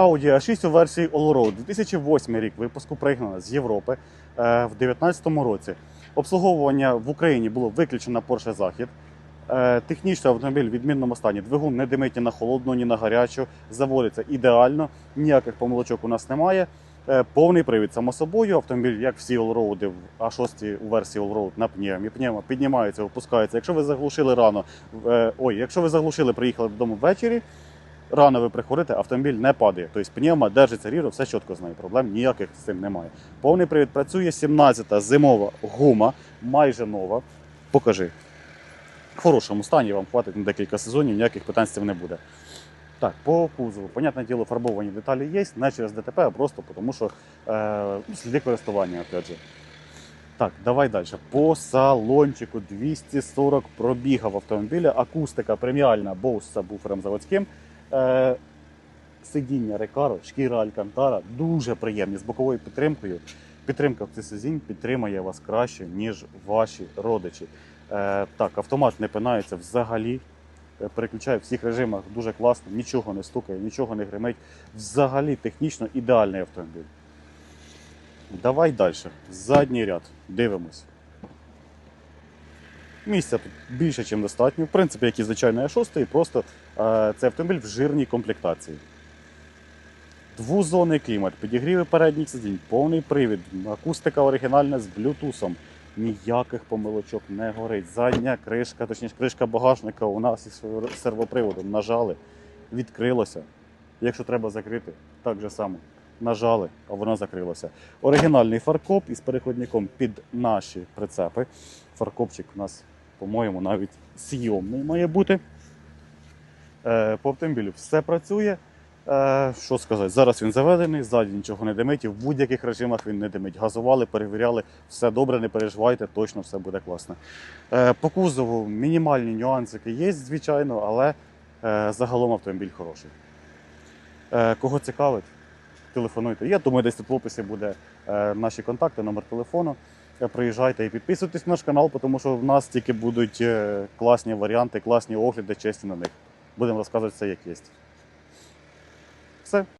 Audi A6 у версії Allroad 2008 рік випуску пригнана з Європи е, в 2019 році. Обслуговування в Україні було виключено Porsche Захід. Е, Технічно автомобіль в відмінному стані. Двигун не димить ні на холодну, ні на гарячу. Заводиться ідеально. Ніяких помилочок у нас немає. Е, Повний привід, само собою. Автомобіль, як всі Allroad в А6 у версії Allroad на пневмі. Пневма піднімається, опускається. Якщо ви заглушили рано, ой, якщо ви заглушили, приїхали додому ввечері, рано ви приходите, автомобіль не падає. Тобто пневма держиться рівно, все чітко з нею. Проблем ніяких з цим немає. Повний привід працює 17-та зимова гума, майже нова. Покажи. В хорошому стані вам хватить на декілька сезонів, ніяких питань з цим не буде. Так, по кузову. Понятне діло, фарбовані деталі є, не через ДТП, а просто тому, що е, сліди користування, опять же. Так, давай далі. По салончику 240 пробігав автомобіля, акустика преміальна, Bose з сабвуфером заводським. Е, сидіння Рекаро, шкіра Алькантара дуже приємні з боковою підтримкою. Підтримка в цих сидінь підтримає вас краще, ніж ваші родичі. Е, так, автомат не пинається взагалі. Е, Переключає в всіх режимах дуже класно, нічого не стукає, нічого не гримить. Взагалі технічно ідеальний автомобіль. Давай далі. Задній ряд. Дивимось. Місця тут більше, ніж достатньо. В принципі, як і звичайно А6, просто е, це автомобіль в жирній комплектації. Двозонний клімат, підігріви передніх сидінь, повний привід, акустика оригінальна з блютусом. Ніяких помилочок не горить. Задня кришка, точніше кришка багажника у нас із сервоприводом нажали, відкрилося. Якщо треба закрити, так же само. Нажали, а воно закрилося. Оригінальний фаркоп із переходником під наші прицепи. Фаркопчик у нас, по-моєму, навіть зйомний має бути. Е, по автомобілю все працює. Е, що сказати, зараз він заведений, ззаді нічого не димить, і в будь-яких режимах він не димить. Газували, перевіряли, все добре, не переживайте, точно все буде класно. Е, по кузову мінімальні нюансики є, звичайно, але загалом автомобіль хороший. Кого цікавить, телефонуйте. Я думаю, десь тут в описі буде е, наші контакти, номер телефону. Е, Приїжджайте і підписуйтесь на наш канал, тому що в нас тільки будуть е, класні варіанти, класні огляди, чесні на них. Будемо розказувати все, як є. Все.